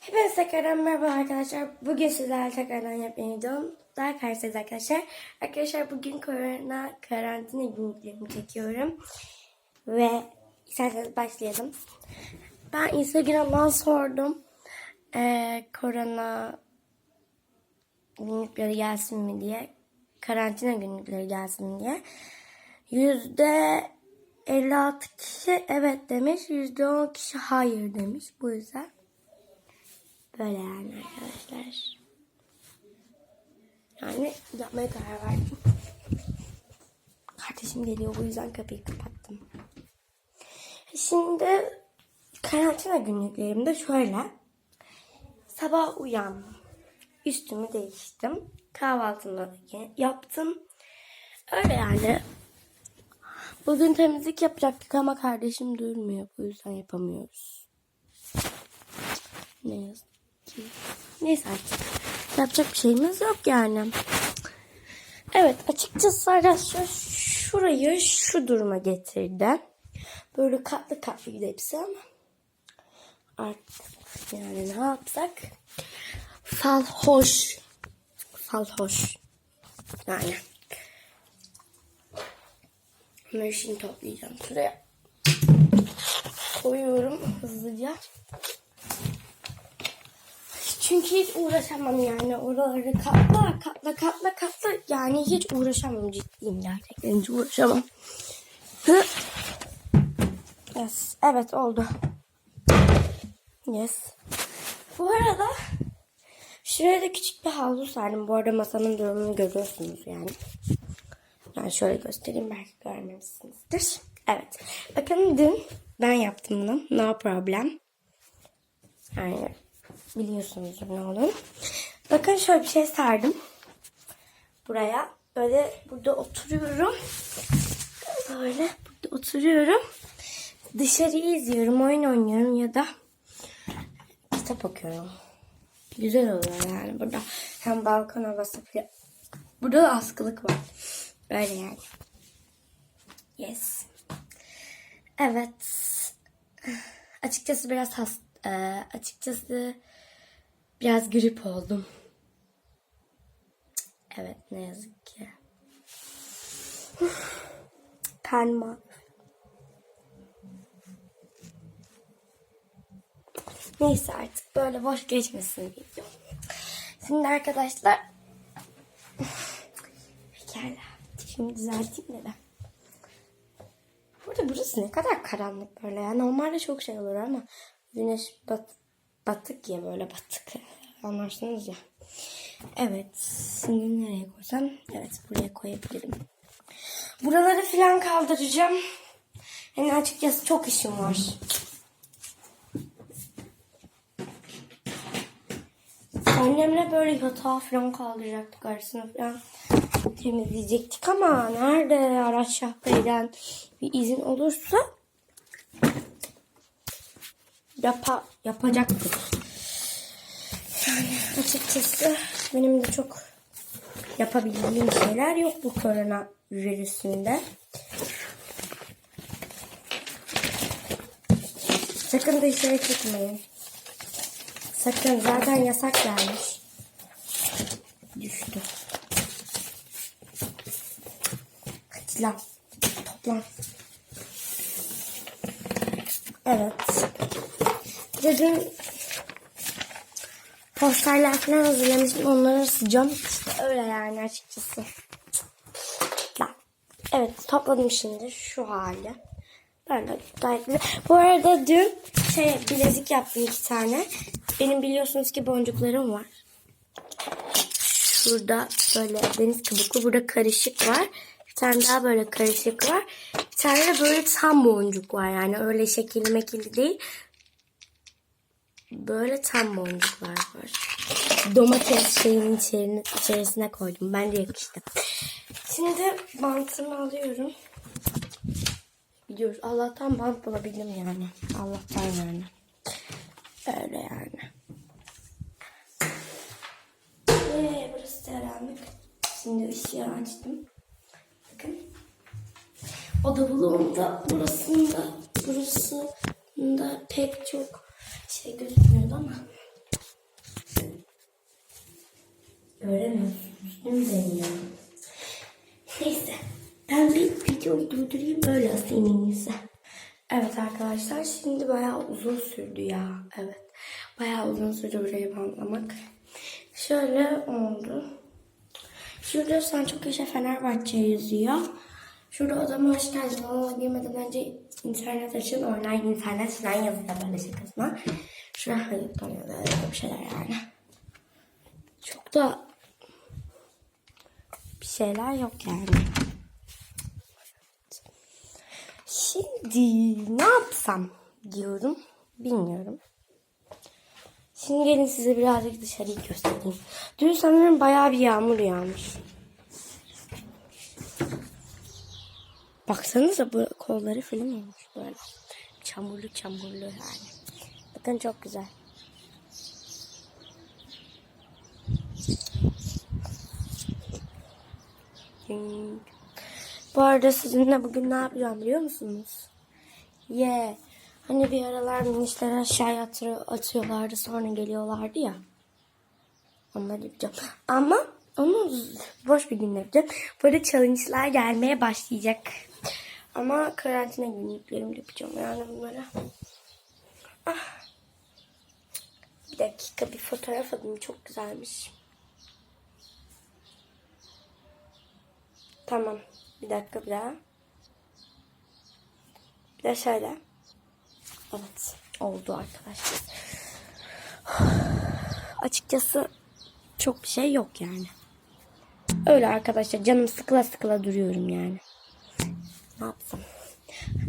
Hepinize tekrardan merhaba arkadaşlar. Bugün sizlerle tekrardan yapmayı videom. Daha karşınızdayız arkadaşlar. Arkadaşlar bugün korona karantina günlüklerimi çekiyorum. Ve isterseniz başlayalım. Ben Instagram'dan sordum. Ee, korona günlükleri gelsin mi diye. Karantina günlükleri gelsin mi diye. Yüzde 56 kişi evet demiş. Yüzde 10 kişi hayır demiş. Bu yüzden Böyle yani arkadaşlar. Yani yapmaya karar verdim. Kardeşim geliyor bu yüzden kapıyı kapattım. Şimdi karantina günlüklerimde şöyle. Sabah uyandım. Üstümü değiştim. Kahvaltımı yaptım. Öyle yani. Bugün temizlik yapacaktık ama kardeşim durmuyor. Bu yüzden yapamıyoruz. Ne yazık ki. Neyse artık. Yapacak bir şeyimiz yok yani. Evet açıkçası arkadaşlar şurayı şu duruma getirdi. Böyle katlı katlı hepsi ama artık yani ne yapsak? Fal hoş. Fal hoş. Yani. Bunları şimdi toplayacağım şuraya. Koyuyorum hızlıca. Çünkü hiç uğraşamam yani oraları katla katla katla katla yani hiç uğraşamam ciddiyim gerçekten hiç uğraşamam. Yes. Evet oldu. Yes. Bu arada şuraya da küçük bir havlu serdim. Bu arada masamın durumunu görüyorsunuz yani. Ben şöyle göstereyim belki görmemişsinizdir. Evet. Bakın dün ben yaptım bunu. No problem. Yani biliyorsunuz ne olur. Bakın şöyle bir şey serdim. Buraya. Böyle burada oturuyorum. Böyle burada oturuyorum. Dışarıyı izliyorum, oyun oynuyorum ya da kitap okuyorum. Güzel oluyor yani burada. Hem balkon havası falan. Burada da askılık var. Öyle yani. Yes. Evet. Açıkçası biraz hasta. Ee, açıkçası biraz grip oldum. Evet ne yazık ki. Ağrıyor. Neyse artık böyle boş geçmesin video. Şimdi arkadaşlar Pekala. Şimdi düzelteyim de ben. Burada burası ne kadar karanlık böyle ya. Normalde çok şey olur ama güneş bat, batık ya böyle batık. Anlarsınız ya. Evet. Şimdi nereye koysam? Evet buraya koyabilirim. Buraları falan kaldıracağım. Yani açıkçası çok işim var. Annemle böyle yatağı falan kaldıracaktık arasını falan temizleyecektik ama nerede araç şahbeyden bir izin olursa yapa, yapacaktık. Yani açıkçası benim de çok yapabildiğim şeyler yok bu korona virüsünde. Sakın dışarı çıkmayın. Sakın zaten yasak gelmiş. Düştü. Hadi lan. Toplan. Evet. Dedim posterler falan hazırlamıştım. Onları asacağım. İşte öyle yani açıkçası. Lan. Evet topladım şimdi şu hali. Böyle gayet. Bu arada dün şey bilezik yaptım iki tane. Benim biliyorsunuz ki boncuklarım var. Şurada böyle deniz kabuklu. Burada karışık var. Bir tane daha böyle karışık var. Bir tane de böyle tam boncuk var. Yani öyle şekilli mekilli değil. Böyle tam boncuklar var. Domates şeyinin içerisine, içerisine koydum. Bence yakıştı. Şimdi bantımı alıyorum. Gidiyoruz. Allah'tan bant bulabildim yani. Allah'tan yani. Öyle yani. Ee, burası seramik. Şimdi ışığı açtım. Bakın. Oda bulumunda burasında burasında pek çok şey gözükmüyordu ama. Göremiyorsunuz değil mi deniyorum. Neyse. Ben bir videoyu durdurayım böyle asayım Evet arkadaşlar şimdi bayağı uzun sürdü ya. Evet. Bayağı uzun sürdü burayı bantlamak. Şöyle oldu. Şurada sen çok yaşa Fenerbahçe yazıyor. Şurada adama hoş geldin. Ona girmeden önce internet açın. Online internet falan yazıyor böyle şakasına. Şuraya hayır böyle bir şeyler yani. Çok da bir şeyler yok yani. Şimdi ne yapsam diyorum. Bilmiyorum. Şimdi gelin size birazcık dışarıyı göstereyim. Dün sanırım bayağı bir yağmur yağmış. Baksanıza bu kolları falan olmuş böyle. Çamurlu çamurlu yani. Bakın çok güzel. Bu arada sizinle bugün ne yapacağım biliyor musunuz? Ye. Hani bir aralar minişleri aşağıya atıyor, atıyorlardı sonra geliyorlardı ya. Onları yapacağım. Ama onu boş bir gün yapacağım. Böyle challenge'lar gelmeye başlayacak. Ama karantina günlüklerimde yapacağım yani bunları. Ah. Bir dakika bir fotoğraf alayım çok güzelmiş. Tamam. Bir dakika bir daha. Bir de şöyle. Evet. Oldu arkadaşlar. Açıkçası çok bir şey yok yani. Öyle arkadaşlar. Canım sıkıla sıkıla duruyorum yani. Ne yapsam?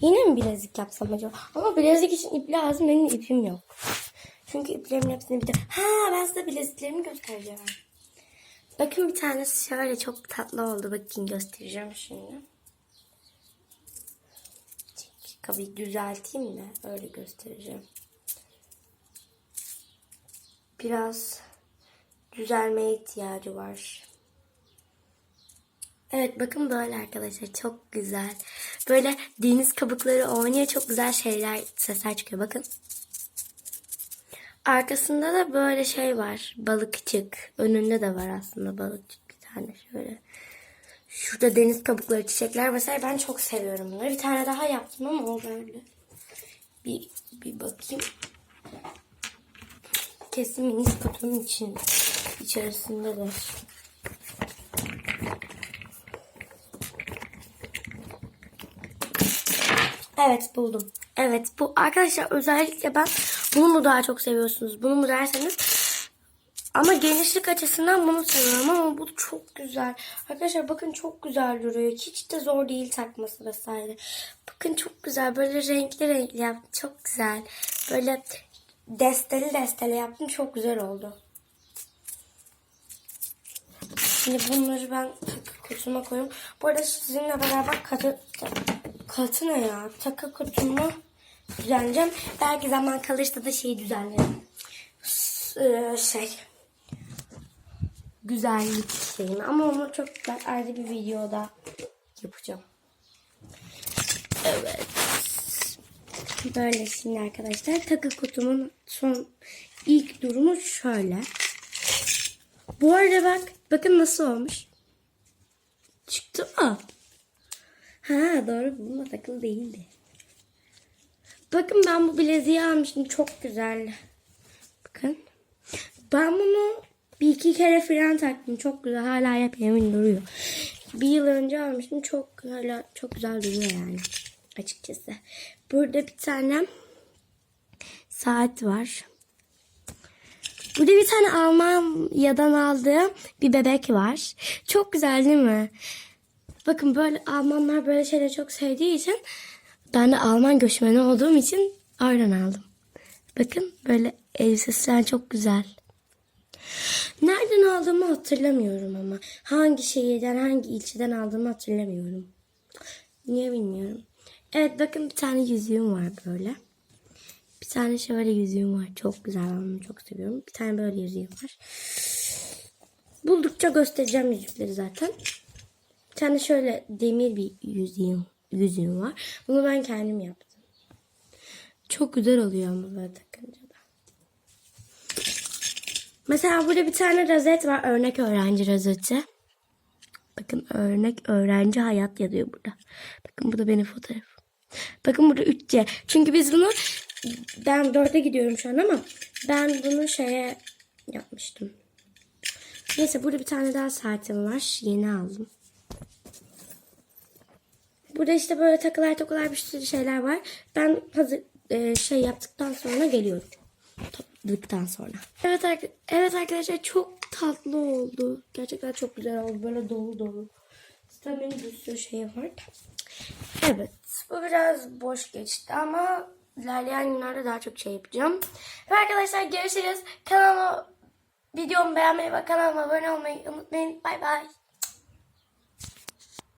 Yine mi bilezik yapsam acaba? Ama bilezik için ip lazım. Benim ipim yok. Çünkü iplerimin hepsini bitir. Ha ben size bileziklerimi göstereceğim. Bakın bir tanesi şöyle çok tatlı oldu. Bakın göstereceğim şimdi. Kapıyı düzelteyim de öyle göstereceğim. Biraz düzelmeye ihtiyacı var. Evet bakın böyle arkadaşlar çok güzel. Böyle deniz kabukları oynuyor çok güzel şeyler sesler çıkıyor bakın. Arkasında da böyle şey var. Balıkçık. Önünde de var aslında balıkçık bir tane şöyle. Şurada deniz kabukları, çiçekler mesela ben çok seviyorum bunları. Bir tane daha yaptım ama o böyle. Bir, bir bakayım. Kesin minis kutunun için içerisinde de. Evet buldum. Evet bu arkadaşlar özellikle ben bunu mu daha çok seviyorsunuz? Bunu mu derseniz ama genişlik açısından bunu seviyorum ama bu çok güzel. Arkadaşlar bakın çok güzel duruyor. Hiç de zor değil takması vesaire. Bakın çok güzel. Böyle renkli renkli yaptım. Çok güzel. Böyle desteli desteli yaptım. Çok güzel oldu. Şimdi bunları ben kutuma koyuyorum. Bu arada sizinle beraber katı, katı ne ya? Takı kutumu düzenleyeceğim. Belki zaman kalırsa da şeyi düzenlerim. Ee, şey güzellik şeyini ama onu çok ben ayrı bir videoda yapacağım. Evet. Böyle şimdi arkadaşlar takı kutumun son ilk durumu şöyle. Bu arada bak bakın nasıl olmuş. Çıktı mı? Ha doğru bununla takılı değildi. Bakın ben bu bileziği almıştım. Çok güzel. Bakın. Ben bunu bir iki kere falan taktım. Çok güzel. Hala yapayım duruyor. Bir yıl önce almıştım. Çok hala çok güzel duruyor yani. Açıkçası. Burada bir tane saat var. Burada bir tane Almanya'dan aldığım bir bebek var. Çok güzel değil mi? Bakın böyle Almanlar böyle şeyleri çok sevdiği için ben de Alman göçmeni olduğum için oradan aldım. Bakın böyle elbisesi falan çok güzel. Nereden aldığımı hatırlamıyorum ama. Hangi şehirden, hangi ilçeden aldığımı hatırlamıyorum. Niye bilmiyorum. Evet bakın bir tane yüzüğüm var böyle. Bir tane şöyle yüzüğüm var. Çok güzel. Bunu çok seviyorum. Bir tane böyle yüzüğüm var. Buldukça göstereceğim yüzükleri zaten. Bir tane şöyle demir bir yüzüğüm, yüzüğüm var. Bunu ben kendim yaptım. Çok güzel oluyor ama böyle takınca da. Mesela burada bir tane rozet var. Örnek öğrenci rozeti. Bakın örnek öğrenci hayat yazıyor burada. Bakın bu da benim fotoğrafım. Bakın burada 3C. Çünkü biz bunu ben 4'e gidiyorum şu an ama ben bunu şeye yapmıştım. Neyse burada bir tane daha saatim var. Yeni aldım. Burada işte böyle takılar takılar bir sürü şeyler var. Ben hazır e, şey yaptıktan sonra geliyorum. Topladıktan sonra. Evet, evet arkadaşlar çok tatlı oldu. Gerçekten çok güzel oldu. Böyle dolu dolu. Tabii bir sürü şey var. Evet. Bu biraz boş geçti ama ilerleyen günlerde daha çok şey yapacağım. Ve arkadaşlar görüşürüz. Kanalıma videomu beğenmeyi ve kanalıma abone olmayı unutmayın. Bay bay.